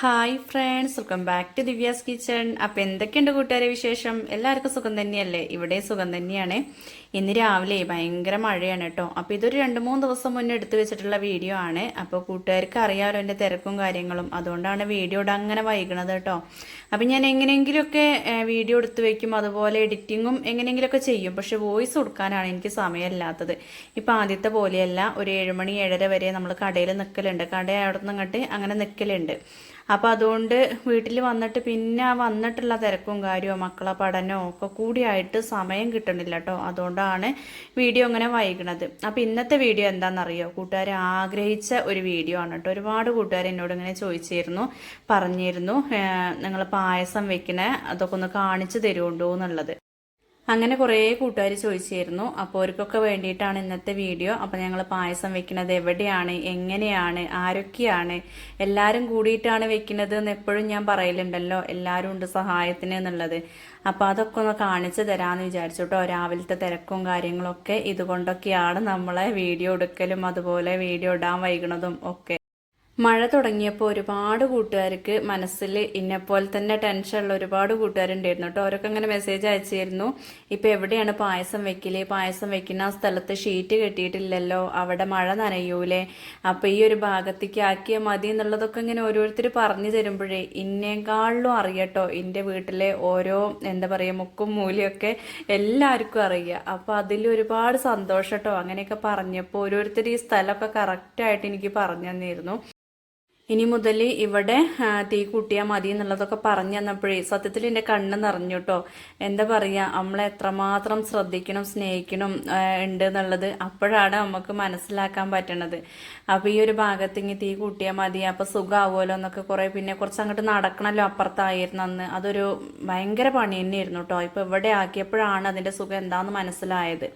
Hi friends welcome back to Divya's kitchen അപ്പം എന്തൊക്കെയുണ്ട് കൂട്ടുകാരെ വിശേഷം? എല്ലാവർക്കും സുഖം തന്നെയല്ലേ? ഇവിടെ സുഖം തന്നെയാണ്. ഇന്ന് രാവിലെ ഭയങ്കര മഴയാണ് കേട്ടോ. അപ്പോൾ ഇതൊരു രണ്ട് മൂന്ന് ദിവസം മുന്നേ എടുത്തു വെച്ചിട്ടുള്ള വീഡിയോ ആണ്. അപ്പോൾ കൂട്ടുകാർക്ക് അറിയാമല്ലോ എന്റെ തിരക്കും കാര്യങ്ങളും. അതുകൊണ്ടാണ് വീഡിയോ ഇടാൻ അങ്ങനെ വൈകുന്നത് കേട്ടോ. അപ്പം ഞാൻ എങ്ങനെയെങ്കിലുമൊക്കെ വീഡിയോ എടുത്തു വെക്കും. അതുപോലെ എഡിറ്റിങ്ങും എങ്ങനെയെങ്കിലുമൊക്കെ ചെയ്യും. പക്ഷെ വോയിസ് കൊടുക്കാനാണ് എനിക്ക് സമയമില്ലാത്തത്. ഇപ്പം ആദ്യത്തെ പോലെയല്ല. ഒരു ഏഴുമണി ഏഴര വരെ നമ്മൾ കടയിൽ നിൽക്കലുണ്ട് കട അവിടെ നിന്ന് ഇങ്ങോട്ട് അങ്ങനെ നിൽക്കലുണ്ട് അപ്പോൾ അതുകൊണ്ട് വീട്ടിൽ വന്നിട്ട് പിന്നെ ആ വന്നിട്ടുള്ള തിരക്കും കാര്യവും മക്കളെ പഠനവും ഒക്കെ കൂടിയായിട്ട് സമയം കിട്ടണില്ല കേട്ടോ അതുകൊണ്ടാണ് വീഡിയോ ഇങ്ങനെ വൈകണത്. അപ്പോൾ ഇന്നത്തെ വീഡിയോ എന്താണെന്നറിയോ കൂട്ടുകാർ ആഗ്രഹിച്ച ഒരു വീഡിയോ ആണ് കേട്ടോ ഒരുപാട് കൂട്ടുകാർ എന്നോട് ഇങ്ങനെ ചോദിച്ചിരുന്നു പറഞ്ഞിരുന്നു നിങ്ങൾ പായസം വെക്കണേ അതൊക്കെ ഒന്ന് കാണിച്ചു തരുമുണ്ടോ എന്നുള്ളത് അങ്ങനെ കുറേ കൂട്ടുകാർ ചോദിച്ചിരുന്നു. അപ്പോൾ അവർക്കൊക്കെ വേണ്ടിയിട്ടാണ് ഇന്നത്തെ വീഡിയോ. അപ്പോൾ ഞങ്ങൾ പായസം വെക്കുന്നത് എവിടെയാണ് എങ്ങനെയാണ് ആരൊക്കെയാണ് എല്ലാവരും കൂടിയിട്ടാണ് വെക്കുന്നത് എന്ന് എപ്പോഴും ഞാൻ പറയലുണ്ടല്ലോ. എല്ലാവരും ഉണ്ട് സഹായത്തിന് എന്നുള്ളത്. അപ്പോൾ അതൊക്കെ ഒന്ന് കാണിച്ചു തരാമെന്ന് വിചാരിച്ചു കേട്ടോ. രാവിലത്തെ തിരക്കും കാര്യങ്ങളൊക്കെ ഇതുകൊണ്ടൊക്കെയാണ് നമ്മളെ വീഡിയോ എടുക്കലും അതുപോലെ വീഡിയോ ഇടാൻ വൈകുന്നതും ഒക്കെ. മഴ തുടങ്ങിയപ്പോൾ ഒരുപാട് കൂട്ടുകാർക്ക് മനസ്സിൽ ഇന്നെപ്പോലെ തന്നെ ടെൻഷനുള്ള ഒരുപാട് കൂട്ടുകാരുണ്ടായിരുന്നു കേട്ടോ. അവരൊക്കെ അങ്ങനെ മെസ്സേജ് അയച്ചിരുന്നു. ഇപ്പൊ എവിടെയാണ് പായസം വെക്കൽ? പായസം വെക്കുന്ന ആ സ്ഥലത്ത് ഷീറ്റ് കെട്ടിയിട്ടില്ലല്ലോ. അവിടെ മഴ നനയൂലേ. അപ്പോൾ ഈ ഒരു ഭാഗത്തേക്ക് ആക്കിയാൽ മതി എന്നുള്ളതൊക്കെ ഇങ്ങനെ ഓരോരുത്തർ പറഞ്ഞു തരുമ്പോഴേ ഇന്നേക്കാളിലും അറിയട്ടോ എന്റെ വീട്ടിലെ ഓരോ എന്താ പറയുക മുക്കും മൂലയൊക്കെ എല്ലാവർക്കും അറിയുക അപ്പോൾ അതിൽ ഒരുപാട് സന്തോഷം കേട്ടോ. അങ്ങനെയൊക്കെ പറഞ്ഞപ്പോൾ ഓരോരുത്തർ ഈ സ്ഥലമൊക്കെ കറക്റ്റായിട്ട് എനിക്ക് പറഞ്ഞു തന്നിരുന്നു. ഇനി മുതൽ ഇവിടെ തീ കൂട്ടിയാൽ മതി എന്നുള്ളതൊക്കെ പറഞ്ഞു തന്നപ്പോഴേ സത്യത്തിൽ എന്റെ കണ്ണ് നിറഞ്ഞു കേട്ടോ എന്താ പറയുക നമ്മളെ എത്രമാത്രം ശ്രദ്ധിക്കണം സ്നേഹിക്കണം ഉണ്ട് എന്നുള്ളത് അപ്പോഴാണ് നമുക്ക് മനസ്സിലാക്കാൻ പറ്റണത്. അപ്പോൾ ഈ ഒരു ഭാഗത്ത് ഇങ്ങനെ തീ കൂട്ടിയാൽ മതി അപ്പോൾ സുഖമാവുമല്ലോ എന്നൊക്കെ കുറേ പിന്നെ കുറച്ച് അങ്ങോട്ട് നടക്കണമല്ലോ അപ്പുറത്തായിരുന്നു അന്ന്. അതൊരു ഭയങ്കര പണി തന്നെയായിരുന്നു കേട്ടോ ഇപ്പോൾ ഇവിടെ ആക്കിയപ്പോഴാണ് അതിന്റെ സുഖം എന്താണെന്ന് മനസ്സിലായത്.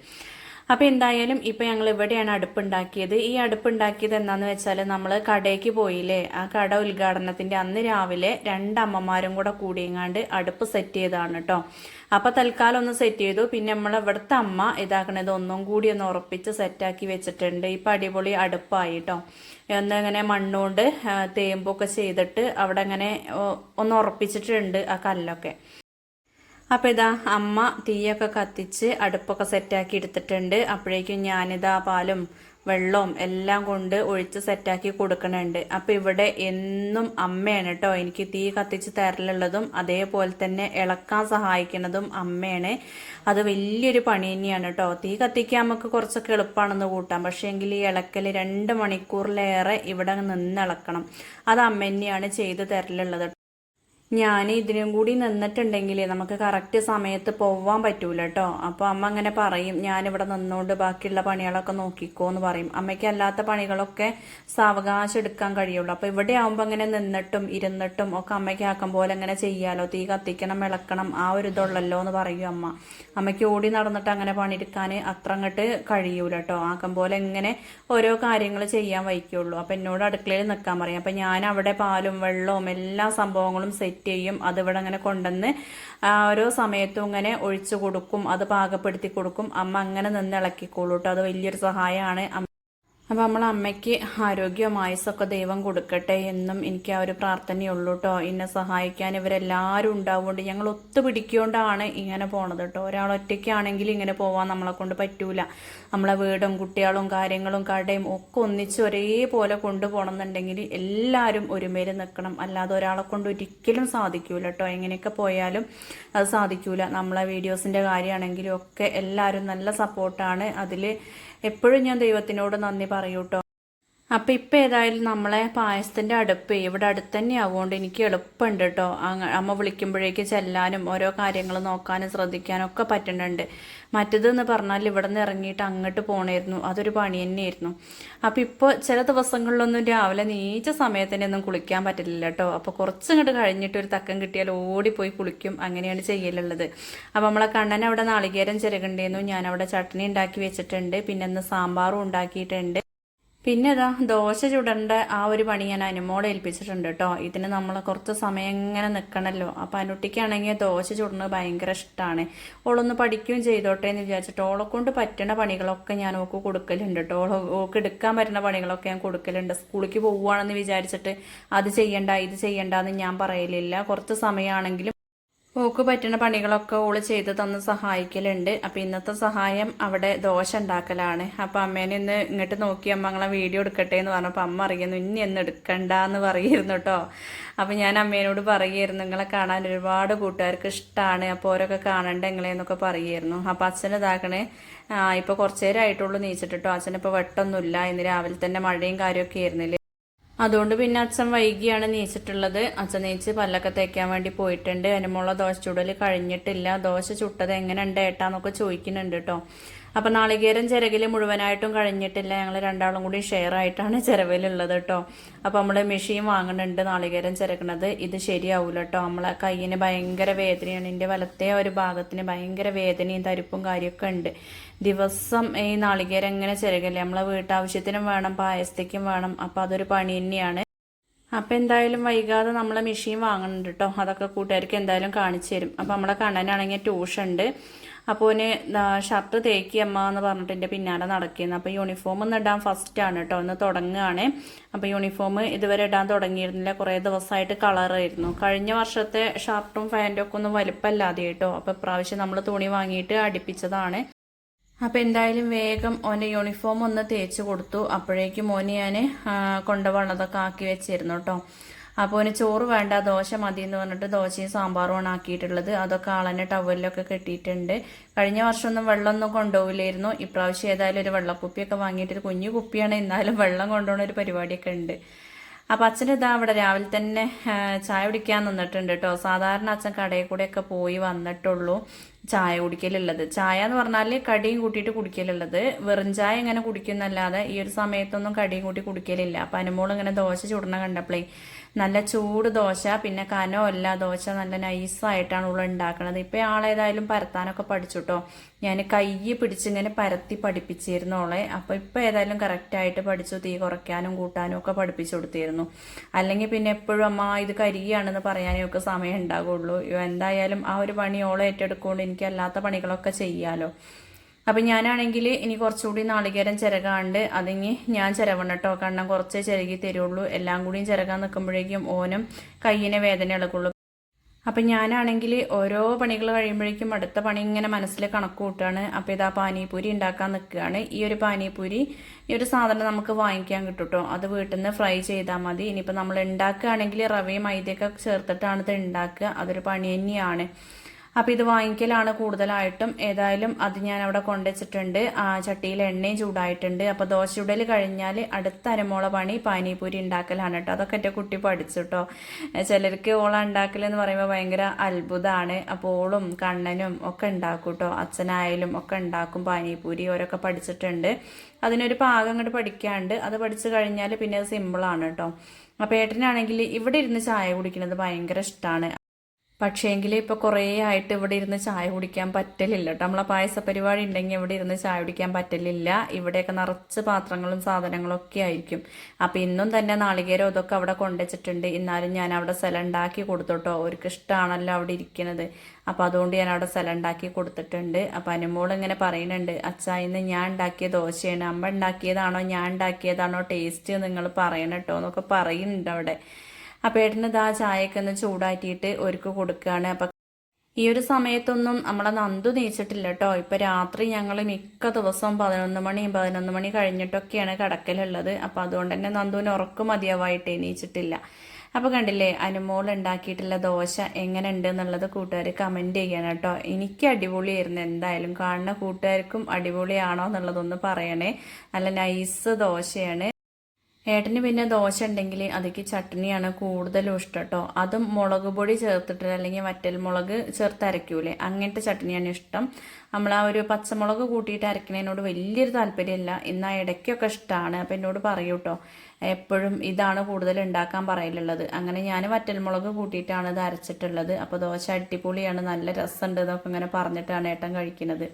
അപ്പോൾ എന്തായാലും ഇപ്പോൾ ഞങ്ങൾ ഇവിടെയാണ് അടുപ്പുണ്ടാക്കിയത്. ഈ അടുപ്പുണ്ടാക്കിയത് എന്താണെന്ന് വെച്ചാൽ നമ്മൾ കടയ്ക്ക് പോയില്ലേ? ആ കട ഉദ്ഘാടനത്തിന്റെ അന്ന് രാവിലെ രണ്ട് അമ്മമാരും കൂടെ കൂടിയെങ്ങാണ്ട് അടുപ്പ് സെറ്റ് ചെയ്തതാണ് കേട്ടോ അപ്പോൾ തൽക്കാലം ഒന്ന് സെറ്റ് ചെയ്തു. പിന്നെ നമ്മൾ ഇവിടുത്തെ അമ്മ ഇതാക്കണത് ഒന്നും കൂടി ഒന്ന് ഉറപ്പിച്ച് സെറ്റാക്കി വെച്ചിട്ടുണ്ട്. ഇപ്പം അടിപൊളി അടുപ്പായി കേട്ടോ എന്നിങ്ങനെ മണ്ണുകൊണ്ട് തേമ്പൊക്കെ ചെയ്തിട്ട് അവിടെ അങ്ങനെ ഒന്ന് ഉറപ്പിച്ചിട്ടുണ്ട് ആ കല്ലൊക്കെ. അപ്പോൾ ഇതാ അമ്മ തീയൊക്കെ കത്തിച്ച് അടുപ്പൊക്കെ സെറ്റാക്കി എടുത്തിട്ടുണ്ട്. അപ്പോഴേക്കും ഞാനിതാ പാലും വെള്ളവും എല്ലാം കൊണ്ട് ഒഴിച്ച് സെറ്റാക്കി കൊടുക്കണുണ്ട്. അപ്പോൾ ഇവിടെ എന്നും അമ്മയാണ് കേട്ടോ. എനിക്ക് തീ കത്തിച്ച് തരലുള്ളതും അതേപോലെ തന്നെ ഇളക്കാൻ സഹായിക്കുന്നതും അമ്മയാണ്. അത് വലിയൊരു പണി തന്നെയാണ് കേട്ടോ. തീ കത്തിക്കാൻ നമുക്ക് കുറച്ചൊക്കെ എളുപ്പമാണെന്ന് കൂട്ടാം. പക്ഷേ എങ്കിൽ ഈ ഇളക്കൽ രണ്ട് മണിക്കൂറിലേറെ ഇവിടെ നിന്ന് ഇളക്കണം. അത് അമ്മ തന്നെയാണ് ചെയ്ത് തരലുള്ളത്. ഞാൻ ഇതിനും കൂടി നിന്നിട്ടുണ്ടെങ്കിൽ നമുക്ക് കറക്റ്റ് സമയത്ത് പോവാൻ പറ്റൂല കേട്ടോ അപ്പോൾ അമ്മ അങ്ങനെ പറയും ഞാൻ ഇവിടെ നിന്നുകൊണ്ട് ബാക്കിയുള്ള പണികളൊക്കെ നോക്കിക്കോ എന്ന് പറയും. അമ്മയ്ക്ക് അല്ലാത്ത പണികളൊക്കെ സാവകാശം എടുക്കാൻ കഴിയുള്ളൂ. അപ്പോൾ ഇവിടെ ആകുമ്പോൾ അങ്ങനെ നിന്നിട്ടും ഇരുന്നിട്ടും ഒക്കെ അമ്മയ്ക്ക് ആക്കും പോലെ അങ്ങനെ ചെയ്യാലോ. തീ കത്തിക്കണം ഇളക്കണം ആ ഒരു ഇതുള്ളല്ലോ എന്ന് പറയും അമ്മ. അമ്മയ്ക്ക് ഓടി നടന്നിട്ട് അങ്ങനെ പണിയെടുക്കാൻ അത്ര അങ്ങോട്ട് കഴിയൂല കേട്ടോ ആക്കം പോലെ ഇങ്ങനെ ഓരോ കാര്യങ്ങൾ ചെയ്യാൻ വയ്ക്കുള്ളൂ അപ്പോൾ എന്നോട് അടുക്കളയിൽ നിൽക്കാൻ പറയും. അപ്പോൾ ഞാൻ അവിടെ പാലും വെള്ളവും എല്ലാ സംഭവങ്ങളും സെറ്റ് ചെയ്യും. അത് ഇവിടെ അങ്ങനെ കൊണ്ടുവന്ന് ഓരോ സമയത്തും ഇങ്ങനെ ഒഴിച്ചു കൊടുക്കും. അത് പാകപ്പെടുത്തി കൊടുക്കും. അമ്മ അങ്ങനെ നിന്ന് ഇളക്കിക്കോളൂ കേട്ടോ അത് വലിയൊരു സഹായമാണ്. അപ്പോൾ നമ്മൾ അമ്മയ്ക്ക് ആരോഗ്യവും ആയുസ്സൊക്കെ ദൈവം കൊടുക്കട്ടെ എന്നും എനിക്ക് ആ ഒരു പ്രാർത്ഥനയുള്ളൂ കേട്ടോ എന്നെ സഹായിക്കാൻ ഇവരെല്ലാവരും ഉണ്ടാവുകൊണ്ട് ഞങ്ങൾ ഒത്തുപിടിക്കൊണ്ടാണ് ഇങ്ങനെ പോണത് കേട്ടോ ഒരാൾ ഒറ്റയ്ക്കാണെങ്കിൽ ഇങ്ങനെ പോവാൻ നമ്മളെ കൊണ്ട് പറ്റൂല. നമ്മളെ വീടും കുട്ടികളും കാര്യങ്ങളും കടയും ഒക്കെ ഒന്നിച്ച് ഒരേപോലെ കൊണ്ടുപോകണമെന്നുണ്ടെങ്കിൽ എല്ലാവരും ഒരുമേൽ നിൽക്കണം അല്ലാതെ ഒരാളെ കൊണ്ട് ഒരിക്കലും സാധിക്കൂല കേട്ടോ എങ്ങനെയൊക്കെ പോയാലും അത് സാധിക്കൂല. നമ്മളെ വീഡിയോസിന്റെ കാര്യമാണെങ്കിലും ഒക്കെ എല്ലാവരും നല്ല സപ്പോർട്ടാണ് അതിൽ എപ്പോഴും ഞാൻ ദൈവത്തിനോട് നന്ദി പറയൂ അപ്പം ഇപ്പം ഏതായാലും നമ്മളെ പായസത്തിന്റെ അടുപ്പ് ഇവിടെ അടുത്ത് തന്നെ ആവുകൊണ്ട് എനിക്ക് എളുപ്പമുണ്ട് കേട്ടോ അമ്മ വിളിക്കുമ്പോഴേക്ക് ചെല്ലാനും ഓരോ കാര്യങ്ങൾ നോക്കാനും ശ്രദ്ധിക്കാനും ഒക്കെ പറ്റുന്നുണ്ട് മറ്റേതെന്ന് പറഞ്ഞാൽ ഇവിടെ നിന്ന് ഇറങ്ങിയിട്ട് അങ്ങോട്ട് പോകണമായിരുന്നു അതൊരു പണി തന്നെയായിരുന്നു. അപ്പോൾ ഇപ്പോൾ ചില ദിവസങ്ങളിലൊന്നും രാവിലെ നീച്ച സമയത്തിന് ഒന്നും കുളിക്കാൻ പറ്റില്ല കേട്ടോ അപ്പോൾ കുറച്ചിങ്ങോട്ട് കഴിഞ്ഞിട്ട് ഒരു തക്കം കിട്ടിയാൽ ഓടിപ്പോയി കുളിക്കും. അങ്ങനെയാണ് ചെയ്യലുള്ളത്. അപ്പോൾ നമ്മളെ കണ്ണൻ അവിടെ നാളികേരം ചെറുകണ്ടേന്നു ഞാൻ അവിടെ ചട്നി ഉണ്ടാക്കി വെച്ചിട്ടുണ്ട്. പിന്നെ ഇന്ന് സാമ്പാറും ഉണ്ടാക്കിയിട്ടുണ്ട്. പിന്നെ ഇതാ ദോശ ചുടേണ്ട ആ ഒരു പണി ഞാൻ അനുമോളെ ഏൽപ്പിച്ചിട്ടുണ്ട് കേട്ടോ ഇതിന് നമ്മൾ കുറച്ച് സമയം ഇങ്ങനെ നിൽക്കണമല്ലോ അപ്പം അനുട്ടിക്കാണെങ്കിൽ ദോശ ചുടുന്നത് ഭയങ്കര ഇഷ്ടമാണ് ഓളൊന്ന് പഠിക്കുകയും ചെയ്തോട്ടെ എന്ന് വിചാരിച്ചിട്ട് ഓളെ കൊണ്ട് പറ്റുന്ന പണികളൊക്കെ ഞാൻ ഓക്ക് കൊടുക്കലുണ്ട് കേട്ടോ ഓളെ ഓക്ക് എടുക്കാൻ പറ്റുന്ന പണികളൊക്കെ ഞാൻ കൊടുക്കലുണ്ട്. സ്കൂളിലേക്ക് പോവുകയാണെന്ന് വിചാരിച്ചിട്ട് അത് ചെയ്യണ്ട ഇത് ചെയ്യണ്ട എന്ന് ഞാൻ പറയലില്ല. കുറച്ച് സമയമാണെങ്കിലും ഓക്ക് പറ്റുന്ന പണികളൊക്കെ ഓൾ ചെയ്ത് തന്ന് സഹായിക്കലുണ്ട്. അപ്പം ഇന്നത്തെ സഹായം അവിടെ ദോശ ഉണ്ടാക്കലാണ്. അപ്പം അമ്മേനെ ഇന്ന് ഇങ്ങോട്ട് നോക്കി അമ്മ വീഡിയോ എടുക്കട്ടെ എന്ന് പറഞ്ഞപ്പോൾ അമ്മ അറിയുന്നു ഇനി എന്ന് എടുക്കണ്ട എന്ന് പറയുന്നു കേട്ടോ അപ്പം ഞാൻ അമ്മേനോട് പറയുമായിരുന്നു നിങ്ങളെ കാണാൻ ഒരുപാട് കൂട്ടുകാർക്ക് ഇഷ്ടമാണ് അപ്പോൾ ഓരൊക്കെ കാണണ്ട നിങ്ങളെന്നൊക്കെ പറയുമായിരുന്നു അപ്പം അച്ഛൻ ഇതാക്കണേ ഇപ്പോൾ കുറച്ചു നേരമായിട്ടുള്ളൂ നീച്ചിട്ട് കേട്ടോ അച്ഛനിപ്പോൾ വെട്ടൊന്നുമില്ല. ഇന്ന് രാവിലെ തന്നെ മഴയും കാര്യമൊക്കെ ആയിരുന്നില്ലേ? അതുകൊണ്ട് പിന്നെ അച്ഛൻ വൈകിയാണ് നീച്ചിട്ടുള്ളത്. അച്ഛൻ നീച്ച് പല്ലൊക്കെ തേക്കാൻ വേണ്ടി പോയിട്ടുണ്ട്. അതിനുമുള്ള ദോശ ചുടൽ കഴിഞ്ഞിട്ടില്ല. ദോശ ചുട്ടത് എങ്ങനെയുണ്ട് ഏട്ടാന്നൊക്കെ ചോദിക്കുന്നുണ്ട് കേട്ടോ അപ്പൊ നാളികേരം ചിരകിൽ മുഴുവനായിട്ടും കഴിഞ്ഞിട്ടില്ല. ഞങ്ങൾ രണ്ടാളും കൂടി ഷെയർ ആയിട്ടാണ് ചിരവിലുള്ളത് കേട്ടോ അപ്പൊ നമ്മൾ മെഷീൻ വാങ്ങുന്നുണ്ട് നാളികേരം ചിരക്കണത് ഇത് ശരിയാവൂല കേട്ടോ നമ്മളെ കയ്യിന് ഭയങ്കര വേദനയാണ്. എന്റെ വലത്തെ ഒരു ഭാഗത്തിന് ഭയങ്കര വേദനയും തരിപ്പും കാര്യമൊക്കെ ഉണ്ട്. ദിവസം ഈ നാളികേരം എങ്ങനെ ചിരകല്ലേ? നമ്മളെ വീട്ടാവശ്യത്തിനും വേണം പായസത്തേക്കും വേണം. അപ്പൊ അതൊരു പണി തന്നെയാണ്. അപ്പൊ എന്തായാലും വൈകാതെ നമ്മളെ മെഷീൻ വാങ്ങുന്നുണ്ട് കേട്ടോ അതൊക്കെ കൂട്ടുകാർക്ക് എന്തായാലും കാണിച്ചു തരും. അപ്പൊ നമ്മളെ കണ്ണനാണെങ്കിൽ ട്യൂഷൻ ഉണ്ട്. അപ്പോൾ ഓന് ഷർട്ട് തേക്കി അമ്മ എന്ന് പറഞ്ഞിട്ട് എന്റെ പിന്നാലെ നടക്കുന്നു. അപ്പോൾ യൂണിഫോം ഒന്ന് ഇടാൻ ഫസ്റ്റ് ആണ് കേട്ടോ ഒന്ന് തുടങ്ങുകയാണ്. അപ്പോൾ യൂണിഫോം ഇതുവരെ ഇടാൻ തുടങ്ങിയിരുന്നില്ല. കുറേ ദിവസമായിട്ട് കളറായിരുന്നു കഴിഞ്ഞ വർഷത്തെ ഷർട്ടും ഫാന്റും ഒക്കെ ഒന്നും വലുപ്പമല്ലാതെ കേട്ടോ അപ്പോൾ ഇപ്രാവശ്യം നമ്മൾ തുണി വാങ്ങിയിട്ട് അടുപ്പിച്ചതാണ്. അപ്പം എന്തായാലും വേഗം ഓന്റെ യൂണിഫോം ഒന്ന് തേച്ച് കൊടുത്തു. അപ്പോഴേക്കും ഓന് ഞാൻ കൊണ്ടുപോകണതൊക്കെ ആക്കി വെച്ചിരുന്നു കേട്ടോ അപ്പോൾ ഓന് ചോറ് വേണ്ട ദോശ മതി എന്ന് പറഞ്ഞിട്ട് ദോശയും സാമ്പാറുമാണ് ആക്കിയിട്ടുള്ളത്. അതൊക്കെ ആളന്നെ ടവലിലൊക്കെ കെട്ടിയിട്ടുണ്ട്. കഴിഞ്ഞ വർഷമൊന്നും വെള്ളമൊന്നും കൊണ്ടുപോകില്ലായിരുന്നു ഇപ്രാവശ്യം ഏതായാലും ഒരു വെള്ളക്കുപ്പിയൊക്കെ വാങ്ങിയിട്ട് ഒരു കുഞ്ഞു കുപ്പിയാണ് എന്നാലും വെള്ളം കൊണ്ടുപോകുന്ന ഒരു പരിപാടിയൊക്കെ ഉണ്ട്. അപ്പം അച്ഛൻ ഇതാ അവിടെ രാവിലെ തന്നെ ചായ കുടിക്കാൻ നിന്നിട്ടുണ്ട് കേട്ടോ സാധാരണ അച്ഛൻ കടയിൽ കൂടെയൊക്കെ പോയി വന്നിട്ടുള്ളൂ. ചായ കുടിക്കലുള്ളത്. ചായ എന്ന് പറഞ്ഞാൽ കടിയും കൂട്ടിയിട്ട് കുടിക്കലുള്ളത്. വെറും ചായ ഇങ്ങനെ കുടിക്കുന്നല്ലാതെ ഈ ഒരു സമയത്തൊന്നും കടിയും കൂട്ടി കുടിക്കലില്ല. അപ്പൊ അനുമോൾ ഇങ്ങനെ ദോശ ചുടണ കണ്ടപ്പോഴേ നല്ല ചൂട് ദോശ പിന്നെ കനമല്ല ദോശ നല്ല നൈസായിട്ടാണ് ഉള്ള ഉണ്ടാക്കണത്. ഇപ്പം ആളേതായാലും പരത്താനൊക്കെ പഠിച്ചു കേട്ടോ ഞാൻ കൈ പിടിച്ചിങ്ങനെ പരത്തി പഠിപ്പിച്ചിരുന്നോളെ അവളെ. അപ്പോൾ ഇപ്പം ഏതായാലും കറക്റ്റായിട്ട് പഠിച്ചു. തീ കുറയ്ക്കാനും കൂട്ടാനും ഒക്കെ പഠിപ്പിച്ചു കൊടുത്തിരുന്നു. അല്ലെങ്കിൽ പിന്നെ എപ്പോഴും അമ്മ ഇത് കരിയാണെന്ന് പറയാനേ ഒക്കെ സമയം ഉണ്ടാകുള്ളൂ എന്തായാലും ആ ഒരു പണി ഓളെ ഏറ്റെടുക്കുകൊണ്ട് എനിക്ക് അല്ലാത്ത പണികളൊക്കെ ചെയ്യാലോ. അപ്പം ഞാനാണെങ്കിൽ ഇനി കുറച്ചുകൂടി നാളികേരം ചിരകാണ്ട് അതിങ്ങി ഞാൻ ചിരവണം കാരണം കുറച്ചേ ചിരകി തരുള്ളൂ. എല്ലാം കൂടിയും ചിരകാൻ നിൽക്കുമ്പോഴേക്കും ഓനും കയ്യിനെ വേദന ഇളക്കുള്ളൂ അപ്പം ഞാനാണെങ്കിൽ ഓരോ പണികൾ കഴിയുമ്പോഴേക്കും അടുത്ത പണി ഇങ്ങനെ മനസ്സിൽ കണക്ക് കൂട്ടുകയാണ് അപ്പോൾ ഇതാ പാനിപൂരി ഉണ്ടാക്കാൻ നിൽക്കുകയാണ്. ഈ ഒരു പാനിപൂരി ഈ ഒരു സാധനം നമുക്ക് വാങ്ങിക്കാൻ കിട്ടും കേട്ടോ അത് വീട്ടിൽ നിന്ന് ഫ്രൈ ചെയ്താൽ മതി. ഇനിയിപ്പോൾ നമ്മൾ ഉണ്ടാക്കുകയാണെങ്കിൽ റവയും മൈദയൊക്കെ ചേർത്തിട്ടാണ് ഇത് ഉണ്ടാക്കുക. അതൊരു പണി തന്നെയാണ്. അപ്പോൾ ഇത് വാങ്ങിക്കലാണ് കൂടുതലായിട്ടും. ഏതായാലും അത് ഞാൻ അവിടെ കൊണ്ടുവച്ചിട്ടുണ്ട്. ആ ചട്ടിയിൽ എണ്ണയും ചൂടായിട്ടുണ്ട്. അപ്പോൾ ദോശ ചുടൽ കഴിഞ്ഞാൽ അടുത്ത അരമോള പണി പാനിപൂരി ഉണ്ടാക്കലാണ് കേട്ടോ. അതൊക്കെ എന്റെ കുട്ടി പഠിച്ചു കേട്ടോ. ചിലർക്ക് ഓള ഉണ്ടാക്കൽ എന്ന് പറയുമ്പോൾ ഭയങ്കര അത്ഭുതമാണ്. അപ്പോൾ ഓളും കണ്ണനും ഒക്കെ ഉണ്ടാക്കും കേട്ടോ. അച്ഛനായാലും ഒക്കെ ഉണ്ടാക്കും പാനിപൂരി. ഓരൊക്കെ പഠിച്ചിട്ടുണ്ട്. അതിനൊരു പാകം അങ്ങോട്ട് പഠിക്കാണ്ട് അത് പഠിച്ചു കഴിഞ്ഞാൽ പിന്നെ അത് സിമ്പിളാണ് കേട്ടോ. അപ്പോൾ ഏട്ടനാണെങ്കിൽ ഇവിടെ ഇരുന്ന് ചായ കുടിക്കുന്നത് ഭയങ്കര ഇഷ്ടമാണ്. പക്ഷേങ്കിൽ ഇപ്പോൾ കുറേ ആയിട്ട് ഇവിടെ ഇരുന്ന് ചായ കുടിക്കാൻ പറ്റലില്ല കേട്ടോ നമ്മളെ പായസ പരിപാടി ഉണ്ടെങ്കിൽ ഇവിടെ ഇരുന്ന് ചായ കുടിക്കാൻ പറ്റലില്ല. ഇവിടെയൊക്കെ നിറച്ച് പാത്രങ്ങളും സാധനങ്ങളും ഒക്കെ ആയിരിക്കും. അപ്പം ഇന്നും തന്നെ നാളികേരം ഇതൊക്കെ അവിടെ കൊണ്ടുവച്ചിട്ടുണ്ട് എന്നാലും ഞാൻ അവിടെ സ്ഥലം ഉണ്ടാക്കി കൊടുത്തോട്ടോ അവർക്ക് ഇഷ്ടമാണല്ലോ അവിടെ ഇരിക്കുന്നത് അപ്പോൾ അതുകൊണ്ട് ഞാൻ അവിടെ സ്ഥലം ഉണ്ടാക്കി കൊടുത്തിട്ടുണ്ട്. അപ്പോൾ അനുമോൾ ഇങ്ങനെ പറയുന്നുണ്ട് അച്ഛാ ഇന്ന് ഞാൻ ഉണ്ടാക്കിയ ദോശയാണ്. അമ്മ ഉണ്ടാക്കിയതാണോ ഞാൻ ഉണ്ടാക്കിയതാണോ ടേസ്റ്റ് നിങ്ങൾ പറയണം കേട്ടോ എന്നൊക്കെ പറയുന്നുണ്ട് അവിടെ. അപ്പം ഏട്ടന് ആ ചായയൊക്കെ ഒന്ന് ചൂടാറ്റിയിട്ട് ഒരുക്ക് കൊടുക്കുകയാണ് അപ്പം ഈ ഒരു സമയത്തൊന്നും നമ്മളെ നന്ദു നീച്ചിട്ടില്ല കേട്ടോ ഇപ്പം രാത്രി ഞങ്ങൾ മിക്ക ദിവസവും പതിനൊന്ന് മണി പതിനൊന്ന് മണി കഴിഞ്ഞിട്ടൊക്കെയാണ് കടക്കലുള്ളത്. അപ്പൊ അതുകൊണ്ട് തന്നെ നന്ദുവിന് ഉറക്കം മതിയാവായിട്ട് എണീച്ചിട്ടില്ല അപ്പോൾ കണ്ടില്ലേ അനുമോൾ ഉണ്ടാക്കിയിട്ടുള്ള ദോശ എങ്ങനെ ഉണ്ട് എന്നുള്ളത് കൂട്ടുകാർ കമന്റ് ചെയ്യണം കേട്ടോ എനിക്ക് അടിപൊളിയായിരുന്നു. എന്തായാലും കാണുന്ന കൂട്ടുകാർക്കും അടിപൊളിയാണോ എന്നുള്ളതൊന്ന് പറയണേ. നല്ല നൈസ് ദോശയാണ്. ഏട്ടന് പിന്നെ ദോശ ഉണ്ടെങ്കിൽ അതിക്ക് ചട്നിയാണ് കൂടുതലും ഇഷ്ടം കേട്ടോ. അതും മുളക് പൊടി ചേർത്തിട്ട് അല്ലെങ്കിൽ വറ്റൽ മുളക് ചേർത്ത് അരയ്ക്കൂലേ അങ്ങനത്തെ ചട്നിയാണ് ഇഷ്ടം. നമ്മൾ ആ ഒരു പച്ചമുളക് കൂട്ടിയിട്ട് അരയ്ക്കുന്നതിനോട് വലിയൊരു താല്പര്യമില്ല. എന്നാൽ ഇടയ്ക്കൊക്കെ ഇഷ്ടമാണ് അപ്പം എന്നോട് പറയൂ കേട്ടോ എപ്പോഴും ഇതാണ് കൂടുതൽ ഉണ്ടാക്കാൻ പറയലുള്ളത്. അങ്ങനെ ഞാൻ വറ്റൽമുളക് കൂട്ടിയിട്ടാണ് ഇത് അരച്ചിട്ടുള്ളത്. അപ്പോൾ ദോശ അടിപൊളിയാണ്. നല്ല രസമുണ്ട് എന്നൊക്കെ ഇങ്ങനെ പറഞ്ഞിട്ടാണ് ഏട്ടൻ കഴിക്കുന്നത്.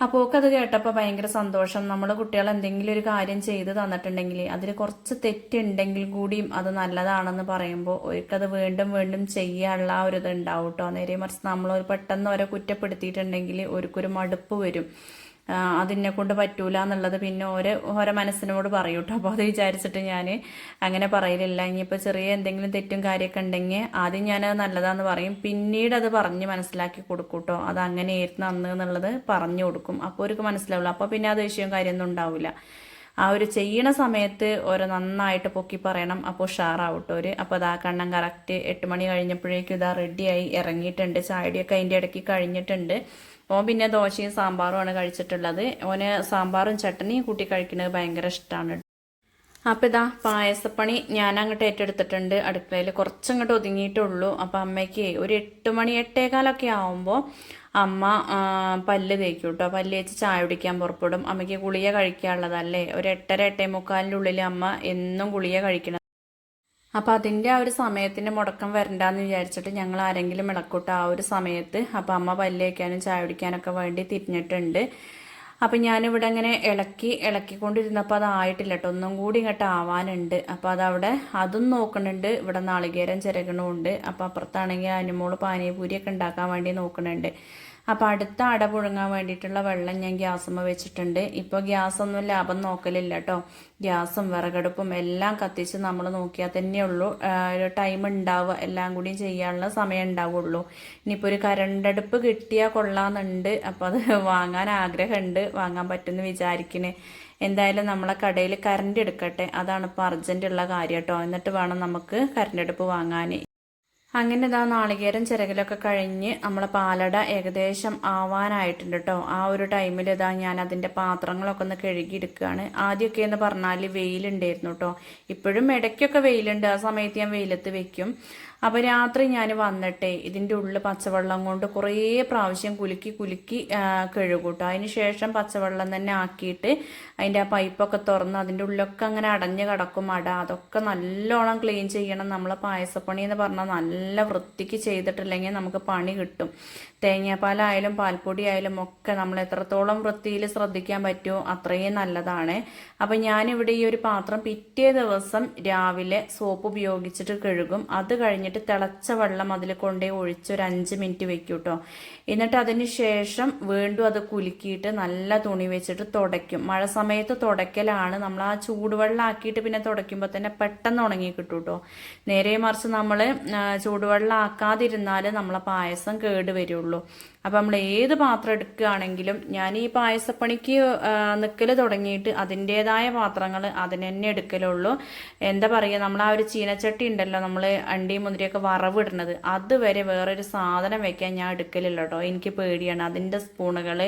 അപ്പോൾ അത് കേട്ടപ്പോൾ ഭയങ്കര സന്തോഷം. നമ്മൾ കുട്ടികൾ എന്തെങ്കിലും ഒരു കാര്യം ചെയ്ത് തന്നിട്ടുണ്ടെങ്കിൽ അതിൽ കുറച്ച് തെറ്റുണ്ടെങ്കിൽ കൂടിയും അത് നല്ലതാണെന്ന് പറയുമ്പോൾ അവർക്കത് വീണ്ടും വീണ്ടും ചെയ്യാനുള്ള ആ ഒരു ഇത് ഉണ്ടാവും കേട്ടോ നേരെ മറിച്ച് നമ്മൾ പെട്ടെന്ന് അവരെ കുറ്റപ്പെടുത്തിയിട്ടുണ്ടെങ്കിൽ അവർക്കൊരു മടുപ്പ് വരും. അതിനെ കൊണ്ട് പറ്റൂല എന്നുള്ളത് പിന്നെ ഓരോ ഓരോ മനസ്സിനോട് പറയും കേട്ടോ അപ്പോൾ അത് വിചാരിച്ചിട്ട് ഞാൻ അങ്ങനെ പറയലില്ല. ഇനിയിപ്പോൾ ചെറിയ എന്തെങ്കിലും തെറ്റും കാര്യമൊക്കെ ഉണ്ടെങ്കിൽ ആദ്യം ഞാനത് നല്ലതാന്ന് പറയും. പിന്നീട് അത് പറഞ്ഞ് മനസ്സിലാക്കി കൊടുക്കും കേട്ടോ അത് അങ്ങനെയായിരുന്നു അന്ന് എന്നുള്ളത് പറഞ്ഞു കൊടുക്കും. അപ്പോൾ അവർക്ക് മനസ്സിലാവില്ല അപ്പോൾ പിന്നെ ആ ദേഷ്യവും കാര്യമൊന്നും ഉണ്ടാവില്ല ആ ഒരു ചെയ്യണ സമയത്ത് ഓരോ നന്നായിട്ട് പൊക്കി പറയണം. അപ്പോൾ ഒരു. അപ്പോൾ അതാ കണ്ണം കറക്റ്റ് എട്ട് മണി കഴിഞ്ഞപ്പോഴേക്കും ഇതാ റെഡിയായി. ഇറങ്ങിയിട്ടുണ്ട്. ചായടിയൊക്കെ അതിന്റെ ഇടയ്ക്ക് കഴിഞ്ഞിട്ടുണ്ട്. ഓൻ പിന്നെ ദോശയും സാമ്പാറും ആണ് കഴിച്ചിട്ടുള്ളത്. ഓന് സാമ്പാറും ചട്ടണിയും കൂട്ടി കഴിക്കുന്നത് ഭയങ്കര ഇഷ്ടമാണ് അപ്പോൾ ഇതാ പായസപ്പണി ഞാൻ അങ്ങോട്ട് ഏറ്റെടുത്തിട്ടുണ്ട്. അടുക്കളയിൽ കുറച്ചങ്ങോട്ട് ഒതുങ്ങിയിട്ടുള്ളൂ അപ്പോൾ അമ്മയ്ക്ക് ഒരു എട്ട് മണി എട്ടേകാലൊക്കെ ആവുമ്പോൾ അമ്മ പല്ല് തേക്കും കേട്ടോ പല്ല് തേച്ച് ചായ കുടിക്കാൻ പുറപ്പെടും. അമ്മയ്ക്ക് ഗുളിക കഴിക്കാനുള്ളതല്ലേ. ഒരു എട്ടര എട്ടേ മുക്കാലിന്റെ ഉള്ളിൽ അമ്മ എന്നും ഗുളിക കഴിക്കണം. അപ്പം അതിന്റെ ആ ഒരു സമയത്തിന് മുടക്കം വരണ്ടെന്ന് വിചാരിച്ചിട്ട് ഞങ്ങൾ ആരെങ്കിലും ഇളക്കൂട്ട. ആ ഒരു സമയത്ത് അപ്പം അമ്മ പല്ല് തേക്കാനും ചായ കുടിക്കാനൊക്കെ വേണ്ടി തിരിഞ്ഞിട്ടുണ്ട്. അപ്പം ഞാനിവിടെ ഇങ്ങനെ ഇളക്കി ഇളക്കിക്കൊണ്ടിരുന്നപ്പോൾ അതായിട്ടില്ല കേട്ടോ. ഒന്നും കൂടി ഇങ്ങോട്ട് ആവാനുണ്ട്. അപ്പോൾ അതവിടെ അതും നോക്കുന്നുണ്ട്. ഇവിടെ നാളികേരം ചിരകണമുണ്ട് അപ്പോൾ അപ്പുറത്താണെങ്കിൽ അനുമോൾ പാനീപൂരിയൊക്കെ ഉണ്ടാക്കാൻ വേണ്ടി നോക്കുന്നുണ്ട്. അപ്പോൾ അടുത്ത അട പുഴുങ്ങാൻ വേണ്ടിയിട്ടുള്ള വെള്ളം ഞാൻ ഗ്യാസുമ്മ വെച്ചിട്ടുണ്ട്. ഇപ്പോൾ ഗ്യാസൊന്നും ലാഭം നോക്കലില്ല കേട്ടോ ഗ്യാസും വിറകടുപ്പും എല്ലാം കത്തിച്ച് നമ്മൾ നോക്കിയാൽ തന്നെയുള്ളൂ ഒരു ടൈം ഉണ്ടാവുക. എല്ലാം കൂടി ചെയ്യാനുള്ള സമയം ഉണ്ടാവുള്ളൂ. ഇനിയിപ്പോൾ ഒരു കരണ്ടടുപ്പ് കിട്ടിയാൽ കൊള്ളാമെന്നുണ്ട്. അപ്പോൾ അത് വാങ്ങാൻ ആഗ്രഹമുണ്ട്. വാങ്ങാൻ പറ്റുമെന്ന് വിചാരിക്കണേ. എന്തായാലും നമ്മളെ കടയിൽ കറണ്ട് എടുക്കട്ടെ. അതാണ് ഇപ്പോൾ അർജന്റുള്ള കാര്യം കേട്ടോ എന്നിട്ട് വേണം നമുക്ക് കറണ്ടടുപ്പ് വാങ്ങാൻ അങ്ങനെ ഇതാ നാളികേരം ചിറകിലൊക്കെ കഴിഞ്ഞ് നമ്മളെ പാലട ഏകദേശം ആവാനായിട്ടുണ്ട് കേട്ടോ ആ ഒരു ടൈമിൽ ഇതാ ഞാൻ അതിന്റെ പാത്രങ്ങളൊക്കെ ഒന്ന് കഴുകിയെടുക്കുകയാണ് ആദ്യമൊക്കെ എന്ന് പറഞ്ഞാൽ വെയിലുണ്ടായിരുന്നു കേട്ടോ ഇപ്പോഴും ഇടയ്ക്കൊക്കെ വെയിലുണ്ട്. ആ സമയത്ത് ഞാൻ വെയിലത്ത് വെക്കും. അപ്പോൾ രാത്രി ഞാൻ വന്നിട്ടേ ഇതിന്റെ ഉള്ളിൽ പച്ചവെള്ളം കൊണ്ട് കുറേ പ്രാവശ്യം കുലുക്കി കുലുക്കി കഴുകൂട്ടോ. കഴുകും അതിന് ശേഷം പച്ചവെള്ളം തന്നെ ആക്കിയിട്ട് അതിന്റെ ആ പൈപ്പൊക്കെ തുറന്ന് അതിന്റെ ഉള്ളിലൊക്കെ അങ്ങനെ അടഞ്ഞു കിടക്കും അട. അതൊക്കെ നല്ലോണം ക്ലീൻ ചെയ്യണം. നമ്മൾ പായസപ്പണി എന്ന് പറഞ്ഞാൽ നല്ല വൃത്തിക്ക് ചെയ്തിട്ടില്ലെങ്കിൽ നമുക്ക് പണി കിട്ടും. തേങ്ങാപ്പാലായാലും പാൽപ്പൊടി ആയാലും ഒക്കെ നമ്മൾ എത്രത്തോളം വൃത്തിയിൽ ശ്രദ്ധിക്കാൻ പറ്റുമോ അത്രയും നല്ലതാണ്. അപ്പം ഞാനിവിടെ ഈ ഒരു പാത്രം പിറ്റേ ദിവസം രാവിലെ സോപ്പ് ഉപയോഗിച്ചിട്ട് കഴുകും. അത് കഴിഞ്ഞിട്ട് തിളച്ച വെള്ളം അതിൽ കൊണ്ടേ ഒഴിച്ച് ഒരു അഞ്ച് മിനിറ്റ് വെക്കും കേട്ടോ എന്നിട്ട് അതിന് ശേഷം വീണ്ടും അത് കുലുക്കിയിട്ട് നല്ല തുണി വെച്ചിട്ട് തുടയ്ക്കും. മഴ സമയത്ത് തുടയ്ക്കലാണ്. നമ്മൾ ആ ചൂടുവെള്ളം ആക്കിയിട്ട് പിന്നെ തുടയ്ക്കുമ്പോൾ തന്നെ പെട്ടെന്ന് ഉണങ്ങി കിട്ടും കേട്ടോ നേരെ മറിച്ച് നമ്മൾ ചൂടുവെള്ളം ആക്കാതിരുന്നാൽ നമ്മളെ പായസം കേട് വരുള്ളൂ. അപ്പം നമ്മൾ ഏത് പാത്രം എടുക്കുകയാണെങ്കിലും ഞാൻ ഈ പായസപ്പണിക്ക് നിൽക്കൽ തുടങ്ങിയിട്ട് അതിന്റെതായ പാത്രങ്ങൾ അതിന് തന്നെ എടുക്കലുള്ളൂ. എന്താ പറയുക നമ്മൾ ആ ഒരു ചീനച്ചട്ടി ഉണ്ടല്ലോ നമ്മൾ അണ്ടിയും മുന്തിരിയൊക്കെ വറവിടുന്നത് അതുവരെ വേറൊരു സാധനം വെക്കാൻ ഞാൻ എടുക്കലില്ല കേട്ടോ. എനിക്ക് പേടിയാണ്. അതിന്റെ സ്പൂണുകൾ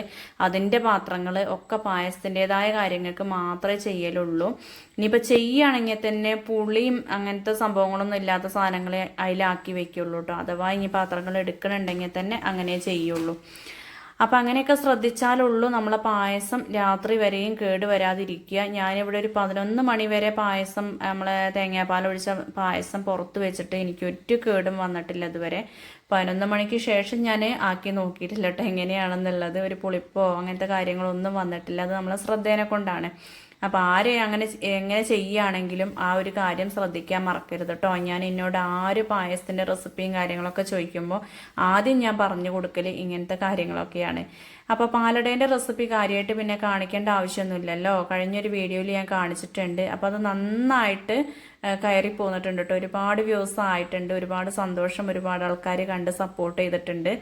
അതിന്റെ പാത്രങ്ങൾ ഒക്കെ പായസത്തിന്റെതായ കാര്യങ്ങൾക്ക് മാത്രമേ ചെയ്യലുള്ളൂ. ഇനിയിപ്പോൾ ചെയ്യുകയാണെങ്കിൽ തന്നെ പുളിയും അങ്ങനത്തെ സംഭവങ്ങളൊന്നും ഇല്ലാത്ത സാധനങ്ങൾ അതിലാക്കി വെക്കുള്ളൂ കേട്ടോ. അഥവാ ഇനി പാത്രങ്ങൾ എടുക്കണുണ്ടെങ്കിൽ തന്നെ അങ്ങനെ ചെയ്യുള്ളൂ. അപ്പം അങ്ങനെയൊക്കെ ശ്രദ്ധിച്ചാലുള്ളൂ നമ്മളെ പായസം രാത്രി വരെയും കേട് വരാതിരിക്കുക. ഞാനിവിടെ ഒരു പതിനൊന്ന് മണി വരെ പായസം നമ്മളെ തേങ്ങാപ്പാൽ ഒഴിച്ച പായസം പുറത്ത് വെച്ചിട്ട് എനിക്ക് ഒറ്റ കേടും വന്നിട്ടില്ല ഇതുവരെ. പതിനൊന്ന് മണിക്ക് ശേഷം ഞാൻ ആക്കി നോക്കിയിട്ടില്ല കേട്ടോ എങ്ങനെയാണെന്നുള്ളത്. ഒരു പുളിപ്പോ അങ്ങനത്തെ കാര്യങ്ങളൊന്നും വന്നിട്ടില്ല. അത് നമ്മളെ ശ്രദ്ധേനെ കൊണ്ടാണ്. അപ്പോൾ ആര് അങ്ങനെ എങ്ങനെ ചെയ്യുകയാണെങ്കിലും ആ ഒരു കാര്യം ശ്രദ്ധിക്കാൻ മറക്കരുത് കേട്ടോ ഞാൻ എന്നോട് ആര് പായസത്തിന്റെ റെസിപ്പിയും കാര്യങ്ങളൊക്കെ ചോദിക്കുമ്പോൾ ആദ്യം ഞാൻ പറഞ്ഞു കൊടുക്കൽ ഇങ്ങനത്തെ കാര്യങ്ങളൊക്കെയാണ്. അപ്പോൾ പാലടേന്റെ റെസിപ്പി കാര്യമായിട്ട് പിന്നെ കാണിക്കേണ്ട ആവശ്യമൊന്നുമില്ലല്ലോ. കഴിഞ്ഞൊരു വീഡിയോയിൽ ഞാൻ കാണിച്ചിട്ടുണ്ട്. അപ്പോൾ അത് നന്നായിട്ട് കയറി പോന്നിട്ടുണ്ട് കേട്ടോ ഒരുപാട് വ്യൂസ് ആയിട്ടുണ്ട്. ഒരുപാട് സന്തോഷം ഒരുപാട് ആൾക്കാർ കണ്ട് സപ്പോർട്ട് ചെയ്തിട്ടുണ്ട്.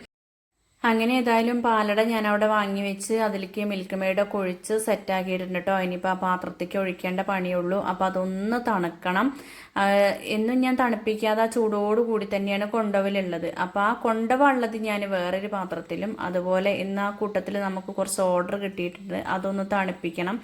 അങ്ങനെ ഏതായാലും പാലട ഞാൻ അവിടെ വാങ്ങി വെച്ച് അതിലേക്ക് മിൽക്ക് മെയ്ഡൊക്കെ ഒഴിച്ച് സെറ്റാക്കിയിട്ടുണ്ട് കേട്ടോ ഇനിയിപ്പോൾ ആ പാത്രത്തേക്ക് ഒഴിക്കേണ്ട പണിയുള്ളൂ. അപ്പോൾ അതൊന്ന് തണുക്കണം. എന്നും ഞാൻ തണുപ്പിക്കാതെ ആ കൂടി തന്നെയാണ് കൊണ്ടവിലുള്ളത്. അപ്പോൾ ആ കൊണ്ടവുള്ളത് ഞാൻ വേറൊരു പാത്രത്തിലും. അതുപോലെ ഇന്ന് ആ കൂട്ടത്തിൽ നമുക്ക് കുറച്ച് ഓർഡർ കിട്ടിയിട്ടുണ്ട്. അതൊന്ന് തണുപ്പിക്കണം.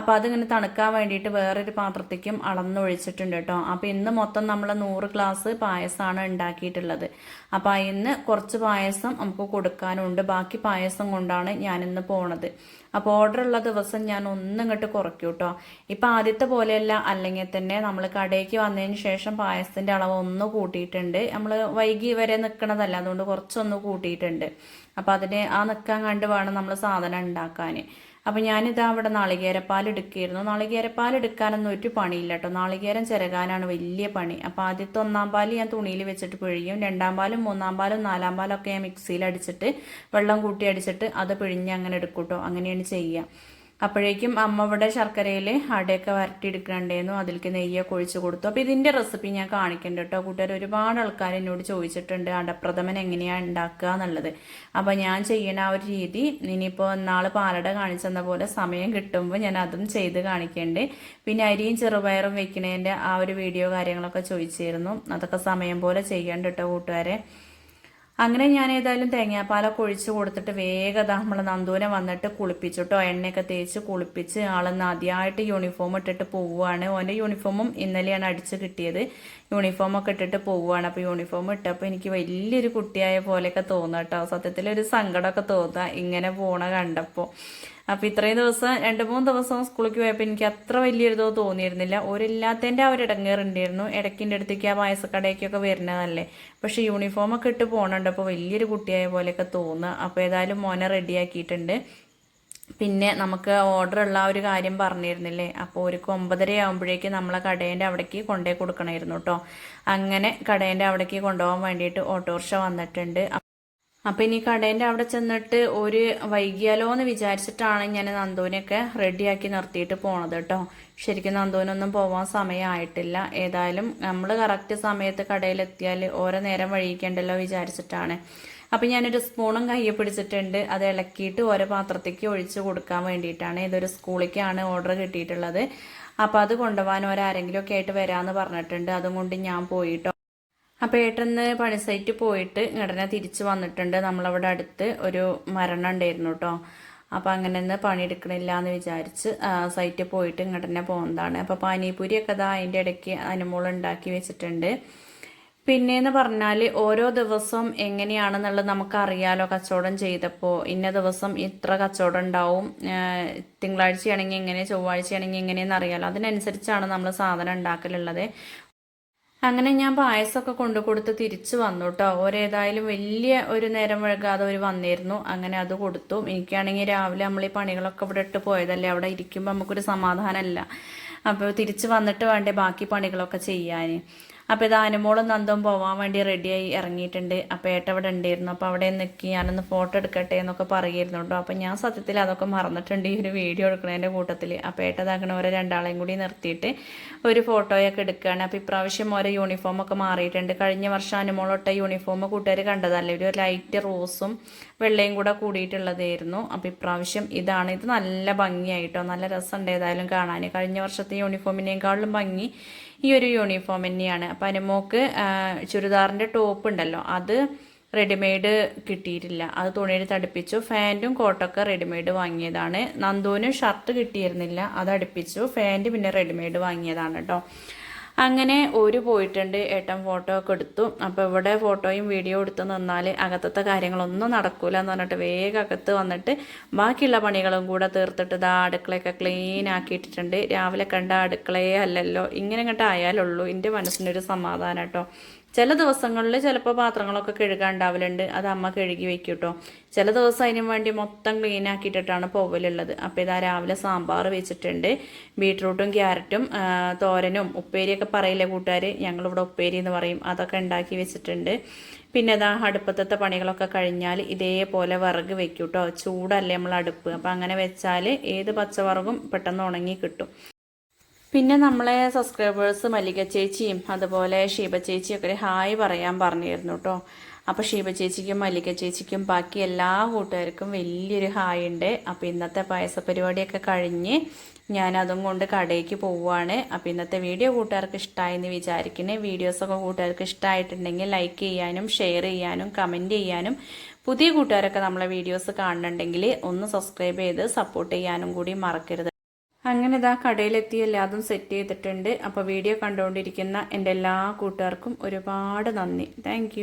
അപ്പോൾ അതിങ്ങനെ തണുക്കാൻ വേണ്ടിയിട്ട് വേറൊരു പാത്രത്തേക്കും അളന്നൊഴിച്ചിട്ടുണ്ട് കേട്ടോ അപ്പോൾ ഇന്ന് മൊത്തം നമ്മൾ നൂറ് ഗ്ലാസ് പായസമാണ് ഉണ്ടാക്കിയിട്ടുള്ളത്. അപ്പോൾ ഇന്ന് കുറച്ച് പായസം നമുക്ക് കൊടുക്കാനുണ്ട്. ബാക്കി പായസം കൊണ്ടാണ് ഞാനിന്ന് പോണത്. അപ്പോൾ ഓർഡർ ഉള്ള ദിവസം ഞാൻ ഒന്നും ഇങ്ങോട്ട് കുറയ്ക്കും കേട്ടോ ഇപ്പം ആദ്യത്തെ പോലെയല്ല അല്ലെങ്കിൽ തന്നെ നമ്മൾ കടയ്ക്ക് വന്നതിന് ശേഷം പായസത്തിന്റെ അളവ് ഒന്ന് കൂട്ടിയിട്ടുണ്ട്. നമ്മൾ വൈകി വരെ നിൽക്കണതല്ല അതുകൊണ്ട് കുറച്ചൊന്ന് കൂട്ടിയിട്ടുണ്ട്. അപ്പോൾ അതിന് ആ നിൽക്കാൻ കണ്ട് വേണം നമ്മൾ സാധനം ഉണ്ടാക്കാൻ. അപ്പം ഞാനിതാ അവിടെ നാളികേരപ്പാൽ എടുക്കുകയായിരുന്നു. നാളികേരപ്പാൽ എടുക്കാനൊന്നും ഒരു പണിയില്ല കേട്ടോ. നാളികേരം ചിരകാനാണ് വലിയ പണി. അപ്പോൾ ആദ്യത്തെ ഒന്നാം പാൽ ഞാൻ തുണിയിൽ വെച്ചിട്ട് പിഴിയും. രണ്ടാം പാലും മൂന്നാം പാലും നാലാം പാലും ഒക്കെ ഞാൻ മിക്സിയിൽ അടിച്ചിട്ട് വെള്ളം കൂട്ടി അടിച്ചിട്ട് അത് പിഴിഞ്ഞ് അങ്ങനെ എടുക്കൂട്ടോ അങ്ങനെയാണ് ചെയ്യുക. അപ്പോഴേക്കും അമ്മ ഇവിടെ ശർക്കരയിൽ അടയൊക്കെ വരട്ടിയെടുക്കണ്ടായിരുന്നു അതിലേക്ക് നെയ്യൊക്കെ ഒഴിച്ച് കൊടുത്തു. അപ്പോൾ ഇതിന്റെ റെസിപ്പി ഞാൻ കാണിക്കുന്നുണ്ട് കേട്ടോ. കൂട്ടുകാർ ഒരുപാട് ആൾക്കാർ എന്നോട് ചോദിച്ചിട്ടുണ്ട് അടപ്രഥമൻ എങ്ങനെയാണ് ഉണ്ടാക്കുക എന്നുള്ളത്. അപ്പോൾ ഞാൻ ചെയ്യണ ആ ഒരു രീതി ഇനിയിപ്പോൾ നാളെ പാലട കാണിച്ചെന്ന പോലെ സമയം കിട്ടുമ്പോൾ ഞാൻ അതും ചെയ്ത് കാണിക്കേണ്ടത് പിന്നെ അരിയും ചെറുപയറും വെക്കണേന്റെ ആ ഒരു വീഡിയോ കാര്യങ്ങളൊക്കെ ചോദിച്ചിരുന്നു. അതൊക്കെ സമയം പോലെ ചെയ്യണ്ട കേട്ടോ കൂട്ടുകാരെ. അങ്ങനെ ഞാൻ ഏതായാലും തേങ്ങാപ്പാലൊക്കെ ഒഴിച്ച് കൊടുത്തിട്ട് വേഗത നമ്മൾ നന്ദൂനെ വന്നിട്ട് കുളിപ്പിച്ചു കേട്ടോ എണ്ണയൊക്കെ തേച്ച് കുളിപ്പിച്ച് ആളെന്ന് ആദ്യമായിട്ട് യൂണിഫോം ഇട്ടിട്ട് പോവുകയാണ് ഓന്റെ യൂണിഫോമും ഇന്നലെയാണ് അടിച്ച് കിട്ടിയത്. യൂണിഫോമൊക്കെ ഇട്ടിട്ട് പോവുകയാണ് അപ്പോൾ യൂണിഫോം ഇട്ടപ്പോൾ എനിക്ക് വലിയൊരു കുട്ടിയായ പോലെയൊക്കെ തോന്നുക കേട്ടോ സത്യത്തിൽ ഒരു സങ്കടമൊക്കെ തോന്നുക ഇങ്ങനെ പോണ കണ്ടപ്പോൾ അപ്പോൾ ഇത്രയും ദിവസം രണ്ട് മൂന്ന് ദിവസം സ്കൂളിലേക്ക് പോയപ്പോൾ എനിക്ക് അത്ര വലിയൊരിതോ തോന്നിയിരുന്നില്ല. ഒരില്ലാത്തതിന്റെ ആ ഒരു ഇടങ്ങേറുണ്ടായിരുന്നു. ഇടയ്ക്കിന്റെ അടുത്തേക്ക് ആ പായസക്കടയ്ക്കൊക്കെ വരുന്നതല്ലേ. പക്ഷേ യൂണിഫോമൊക്കെ ഇട്ട് പോകണുണ്ടപ്പോൾ വലിയൊരു കുട്ടിയായ പോലെയൊക്കെ തോന്നുക. അപ്പോൾ ഏതായാലും മോനെ റെഡിയാക്കിയിട്ടുണ്ട് പിന്നെ നമുക്ക് ഓർഡർ ഉള്ള ഒരു കാര്യം പറഞ്ഞിരുന്നില്ലേ. അപ്പോൾ ഒരു ഒമ്പതര ആകുമ്പോഴേക്ക് നമ്മളെ കടേന്റെ അവിടേക്ക് കൊണ്ടേ കൊടുക്കണമായിരുന്നു കേട്ടോ അങ്ങനെ കടേന്റെ അവിടേക്ക് കൊണ്ടുപോകാൻ വേണ്ടിയിട്ട് ഓട്ടോറിക്ഷ വന്നിട്ടുണ്ട്. അപ്പം ഇനി കടേന്റെ അവിടെ ചെന്നിട്ട് ഒരു വൈകിയാലോ എന്ന് വിചാരിച്ചിട്ടാണ് ഞാൻ നന്ദുവിനെയൊക്കെ റെഡിയാക്കി നിർത്തിയിട്ട് പോണത് കേട്ടോ. ശരിക്കും നന്ദുവിനൊന്നും പോവാൻ സമയമായിട്ടില്ല ഏതായാലും നമ്മൾ കറക്റ്റ് സമയത്ത് കടയിലെത്തിയാൽ ഓരോ നേരം വഴിയിക്കേണ്ടല്ലോ വിചാരിച്ചിട്ടാണ്. അപ്പം ഞാനൊരു സ്പൂണും കയ്യെ പിടിച്ചിട്ടുണ്ട്. അത് ഇളക്കിയിട്ട് ഓരോ പാത്രത്തേക്ക് ഒഴിച്ച് കൊടുക്കാൻ വേണ്ടിയിട്ടാണ്. ഇതൊരു സ്കൂളിലേക്കാണ് ഓർഡർ കിട്ടിയിട്ടുള്ളത്. അപ്പോൾ അത് കൊണ്ടുപോകാൻ ഒരാരെങ്കിലും ഒക്കെ ആയിട്ട് വരാമെന്ന് പറഞ്ഞിട്ടുണ്ട്. അതും കൊണ്ട് ഞാൻ പോയിട്ടോ അപ്പോൾ ഏട്ടന്ന് പണി സൈറ്റ് പോയിട്ട് ഇങ്ങടനെ തിരിച്ചു വന്നിട്ടുണ്ട്. നമ്മളവിടെ അടുത്ത് ഒരു മരണം ഉണ്ടായിരുന്നു കേട്ടോ അപ്പോൾ അങ്ങനെ ഒന്ന് പണിയെടുക്കണില്ല എന്ന് വിചാരിച്ച് സൈറ്റിൽ പോയിട്ട് ഇങ്ങടനെ പോകുന്നതാണ് അപ്പോൾ പാനിപൂരിയൊക്കെ അതാ അതിന്റെ ഇടയ്ക്ക് അനുമോൾ ഉണ്ടാക്കി വെച്ചിട്ടുണ്ട്. പിന്നെയെന്ന് പറഞ്ഞാൽ ഓരോ ദിവസവും എങ്ങനെയാണെന്നുള്ളത് നമുക്കറിയാലോ കച്ചവടം ചെയ്തപ്പോൾ ഇന്ന ദിവസം ഇത്ര കച്ചവടം ഉണ്ടാവും. തിങ്കളാഴ്ചയാണെങ്കിൽ എങ്ങനെ ചൊവ്വാഴ്ചയാണെങ്കിൽ എങ്ങനെയെന്ന് അറിയാലോ. അതിനനുസരിച്ചാണ് നമ്മൾ സാധനം ഉണ്ടാക്കലുള്ളത്. അങ്ങനെ ഞാൻ പായസമൊക്കെ കൊണ്ടു കൊടുത്ത് തിരിച്ചു വന്നു കേട്ടോ ഒരേതായാലും വലിയ ഒരു നേരം വഴുകാതെ അവർ വന്നിരുന്നു. അങ്ങനെ അത് കൊടുത്തു. എനിക്കാണെങ്കിൽ രാവിലെ നമ്മൾ ഈ പണികളൊക്കെ ഇവിടെ ഇട്ട് പോയതല്ലേ? അവിടെ ഇരിക്കുമ്പോൾ നമുക്കൊരു സമാധാനമല്ല. അപ്പോൾ തിരിച്ചു വന്നിട്ട് വേണ്ടേ ബാക്കി പണികളൊക്കെ ചെയ്യാൻ അപ്പോൾ ഇത് അനുമോളും നന്ദവും പോകാൻ വേണ്ടി റെഡിയായി ഇറങ്ങിയിട്ടുണ്ട്. അപ്പോൾ ഏട്ട അവിടെ ഉണ്ടായിരുന്നു. അപ്പോൾ അവിടെ നിൽക്കി ഞാനൊന്ന് ഫോട്ടോ എടുക്കട്ടെ എന്നൊക്കെ പറയുന്നു കേട്ടോ. അപ്പോൾ ഞാൻ സത്യത്തിൽ അതൊക്കെ മറന്നിട്ടുണ്ട് ഈ ഒരു വീഡിയോ എടുക്കുന്നതിന്റെ കൂട്ടത്തിൽ അപ്പോൾ ഏട്ടതാക്കണ ഓരോ രണ്ടാളെയും കൂടി നിർത്തിയിട്ട് ഒരു ഫോട്ടോയൊക്കെ എടുക്കുകയാണ് അപ്പോൾ ഇപ്രാവശ്യം ഓരോ യൂണിഫോമൊക്കെ മാറിയിട്ടുണ്ട്. കഴിഞ്ഞ വർഷം അനുമോളൊട്ട യൂണിഫോം കൂട്ടുകാർ കണ്ടതല്ലേ? ഒരു ലൈറ്റ് റോസും വെള്ളയും കൂടെ കൂടിയിട്ടുള്ളതായിരുന്നു. അപ്പോൾ ഇപ്രാവശ്യം ഇതാണ്. ഇത് നല്ല ഭംഗിയായിട്ടോ നല്ല രസം ഏതായാലും കാണാൻ കഴിഞ്ഞ വർഷത്തെ യൂണിഫോമിനേക്കാളും ഭംഗി ഈ ഒരു യൂണിഫോം തന്നെയാണ്. അപ്പം അനുമോക്ക് ചുരിദാറിന്റെ ടോപ്പ് ഉണ്ടല്ലോ അത് റെഡിമെയ്ഡ് കിട്ടിയിട്ടില്ല. അത് തുണിയിൽ തടിപ്പിച്ചു. ഫാന്റും കോട്ടൊക്കെ റെഡിമെയ്ഡ് വാങ്ങിയതാണ്. നന്ദുവിനും ഷർട്ട് കിട്ടിയിരുന്നില്ല അത് അടുപ്പിച്ചു. ഫാന്റ് പിന്നെ റെഡിമെയ്ഡ് വാങ്ങിയതാണ് കേട്ടോ അങ്ങനെ ഒരു പോയിട്ടുണ്ട്. ഏട്ടൻ ഫോട്ടോ ഒക്കെ എടുത്തു. അപ്പോൾ ഇവിടെ ഫോട്ടോയും വീഡിയോ എടുത്ത് നിന്നാൽ അകത്തത്തെ കാര്യങ്ങളൊന്നും നടക്കൂല എന്ന് പറഞ്ഞിട്ട് വേഗം അകത്ത് വന്നിട്ട് ബാക്കിയുള്ള പണികളും കൂടെ തീർത്തിട്ട് ഇതാ അടുക്കളയൊക്കെ ക്ലീൻ ആക്കിയിട്ടിട്ടുണ്ട്. രാവിലെ കണ്ട അടുക്കളയേ അല്ലല്ലോ. ഇങ്ങനെ ഇങ്ങോട്ട് ആയാലുള്ളൂ എന്റെ മനസ്സിനൊരു സമാധാനം കേട്ടോ ചില ദിവസങ്ങളിൽ ചിലപ്പോൾ പാത്രങ്ങളൊക്കെ കഴുകാണ്ടാവലുണ്ട്. അത് അമ്മ കഴുകി വെക്കും കേട്ടോ ചില ദിവസം അതിനു വേണ്ടി മൊത്തം ക്ലീൻ ആക്കിയിട്ടിട്ടാണ് പോവലുള്ളത്. അപ്പോൾ ഇതാ രാവിലെ സാമ്പാർ വെച്ചിട്ടുണ്ട്. ബീട്രൂട്ടും ക്യാരറ്റും തോരനും ഉപ്പേരിയൊക്കെ പറയില്ലേ കൂട്ടുകാർ ഞങ്ങളിവിടെ ഉപ്പേരി എന്ന് പറയും. അതൊക്കെ ഉണ്ടാക്കി വെച്ചിട്ടുണ്ട്. പിന്നെ ഇതാ അടുപ്പത്തത്തെ പണികളൊക്കെ കഴിഞ്ഞാൽ ഇതേപോലെ വിറക് വെക്കും കേട്ടോ ചൂടല്ലേ നമ്മൾ അടുപ്പ് അപ്പോൾ അങ്ങനെ വെച്ചാൽ ഏത് പച്ചവറകും പെട്ടെന്ന് ഉണങ്ങി കിട്ടും. പിന്നെ നമ്മളെ സബ്സ്ക്രൈബേഴ്സ് മല്ലിക ചേച്ചിയും അതുപോലെ ഷീബ ചേച്ചിയൊക്കെ ഹായ് പറയാൻ പറഞ്ഞിരുന്നു കേട്ടോ അപ്പോൾ ഷീബ ചേച്ചിക്കും മല്ലിക ചേച്ചിക്കും ബാക്കി എല്ലാ കൂട്ടുകാർക്കും വലിയൊരു ഹായ് ഉണ്ട്. അപ്പോൾ ഇന്നത്തെ പായസ പരിപാടിയൊക്കെ കഴിഞ്ഞ് ഞാനതും കൊണ്ട് കടയിലേക്ക് പോവുകയാണ് അപ്പോൾ ഇന്നത്തെ വീഡിയോ കൂട്ടുകാർക്ക് ഇഷ്ടമായെന്ന് വിചാരിക്കണേ. വീഡിയോസൊക്കെ കൂട്ടുകാർക്ക് ഇഷ്ടമായിട്ടുണ്ടെങ്കിൽ ലൈക്ക് ചെയ്യാനും ഷെയർ ചെയ്യാനും കമന്റ് ചെയ്യാനും പുതിയ കൂട്ടുകാരൊക്കെ നമ്മളെ വീഡിയോസ് കാണുന്നുണ്ടെങ്കിൽ ഒന്ന് സബ്സ്ക്രൈബ് ചെയ്ത് സപ്പോർട്ട് ചെയ്യാനും കൂടി മറക്കരുത്. അങ്ങനെ ഇതാ കടയിലെത്തി എല്ലാതും സെറ്റ് ചെയ്തിട്ടുണ്ട്. അപ്പോൾ വീഡിയോ കണ്ടുകൊണ്ടിരിക്കുന്ന എന്റെ എല്ലാ കൂട്ടുകാർക്കും ഒരുപാട് നന്ദി. താങ്ക്